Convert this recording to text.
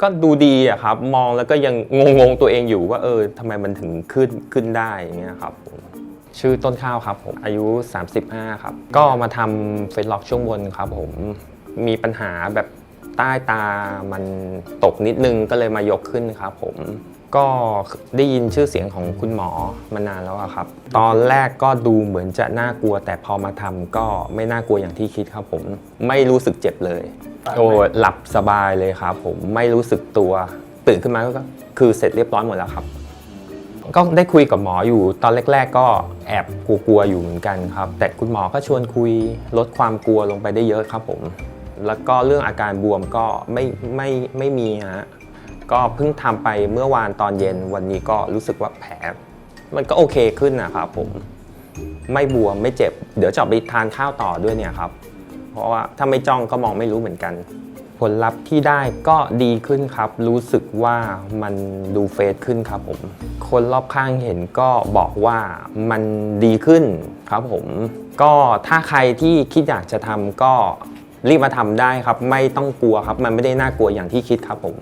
ก็ดูดีอะครับ มองแล้วก็ยังงงๆตัวเองอยู่ว่าเออทำไมมันถึงขึ้นขึ้นได้อย่างเงี้ยครับผมชื่อต้นข้าวครับผมอายุ 35 ครับ ก็มาทำเฟซล็อกช่วงบนครับผมมีปัญหาแบบใต้ตามันตกนิดนึงก็เลยมายกขึ้นครับผมก็ได้ยินชื่อเสียงของคุณหมอมานานแล้วอะครับ ตอนแรกก็ดูเหมือนจะน่ากลัว แต่พอมาทำก็ไม่น่ากลัวอย่างที่คิดครับผมไม่รู้สึกเจ็บเลย โอ้หลับสบายเลยครับ ผมไม่รู้สึกตัว ตื่นขึ้นมาก็คือเสร็จเรียบร้อยหมดแล้วครับ ก็ได้คุยกับหมออยู่ตอนแรก ๆ ก็แอบกลัวๆอยู่เหมือนกันครับ แต่คุณหมอก็ชวนคุยลดความกลัวลงไปได้เยอะครับผม แล้วก็เรื่องอาการบวมก็ไม่ไม่ไม่มีฮะก็เพิ่งทำไปเมื่อวานตอนเย็นวันนี้ก็รู้สึกว่าแผลมันก็โอเคขึ้นนะครับผม ไม่บวมไม่เจ็บ เดี๋ยวจะเอาไปทานข้าวต่อด้วยเนี่ยครับ เพราะว่าถ้าไม่จ้องก็มองไม่รู้เหมือนกัน ผลลัพธ์ที่ได้ก็ดีขึ้นครับ รู้สึกว่ามันดูเฟซขึ้นครับผม คนรอบข้างเห็นก็บอกว่ามันดีขึ้นครับผม ก็ถ้าใครที่คิดอยากจะทำก็รีบมาทำได้ครับ ไม่ต้องกลัวครับ มันไม่ได้น่ากลัวอย่างที่คิดครับผม